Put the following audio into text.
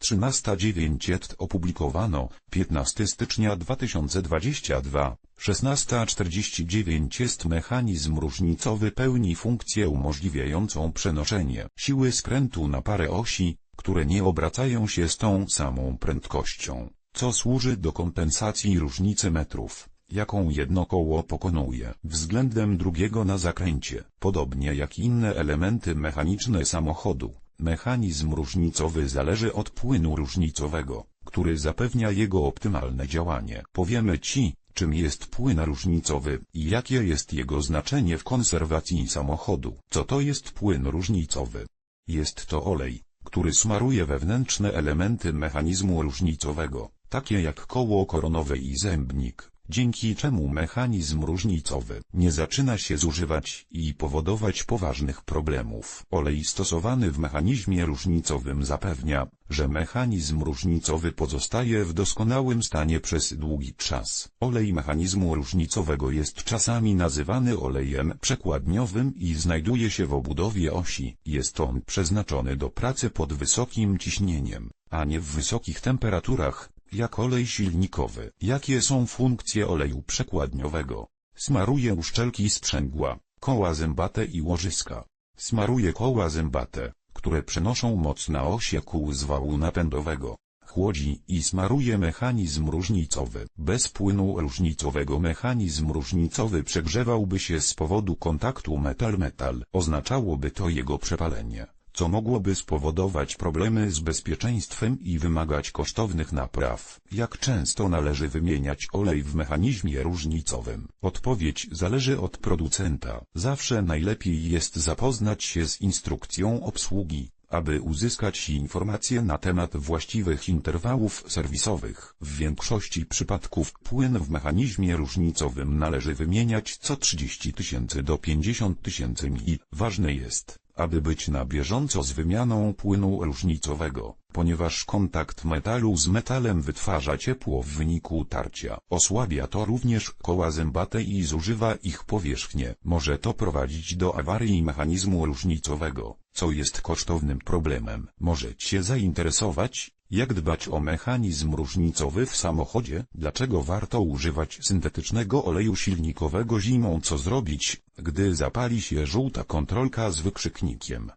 13.9 opublikowano, 15 stycznia 2022, 16.49 jest mechanizm różnicowy pełni funkcję umożliwiającą przenoszenie siły skrętu na parę osi, które nie obracają się z tą samą prędkością, co służy do kompensacji różnicy metrów, jaką jedno koło pokonuje względem drugiego na zakręcie, podobnie jak inne elementy mechaniczne samochodu. Mechanizm różnicowy zależy od płynu różnicowego, który zapewnia jego optymalne działanie. Powiemy Ci, czym jest płyn różnicowy i jakie jest jego znaczenie w konserwacji samochodu. Co to jest płyn różnicowy? Jest to olej, który smaruje wewnętrzne elementy mechanizmu różnicowego, takie jak koło koronowe i zębnik dzięki czemu mechanizm różnicowy nie zaczyna się zużywać i powodować poważnych problemów. Olej stosowany w mechanizmie różnicowym zapewnia, że mechanizm różnicowy pozostaje w doskonałym stanie przez długi czas. Olej mechanizmu różnicowego jest czasami nazywany olejem przekładniowym i znajduje się w obudowie osi. Jest on przeznaczony do pracy pod wysokim ciśnieniem, a nie w wysokich temperaturach, jak olej silnikowy. Jakie są funkcje oleju przekładniowego? Smaruje uszczelki sprzęgła, koła zębate i łożyska. Smaruje koła zębate, które przenoszą moc na osie kół z wału napędowego. Chłodzi i smaruje mechanizm różnicowy. Bez płynu różnicowego mechanizm różnicowy przegrzewałby się z powodu kontaktu metal-metal. Oznaczałoby to jego przepalenie co mogłoby spowodować problemy z bezpieczeństwem i wymagać kosztownych napraw. Jak często należy wymieniać olej w mechanizmie różnicowym? Odpowiedź zależy od producenta. Zawsze najlepiej jest zapoznać się z instrukcją obsługi aby uzyskać informacje na temat właściwych interwałów serwisowych. W większości przypadków płyn w mechanizmie różnicowym należy wymieniać co 30 tysięcy do 50 tysięcy mil. Ważne jest, aby być na bieżąco z wymianą płynu różnicowego, ponieważ kontakt metalu z metalem wytwarza ciepło w wyniku tarcia. Osłabia to również koła zębate i zużywa ich powierzchnię. Może to prowadzić do awarii mechanizmu różnicowego, co jest kosztownym problemem. Może Cię zainteresować, jak dbać o mechanizm różnicowy w samochodzie? Dlaczego warto używać syntetycznego oleju silnikowego zimą? Co zrobić, gdy zapali się żółta kontrolka z wykrzyknikiem?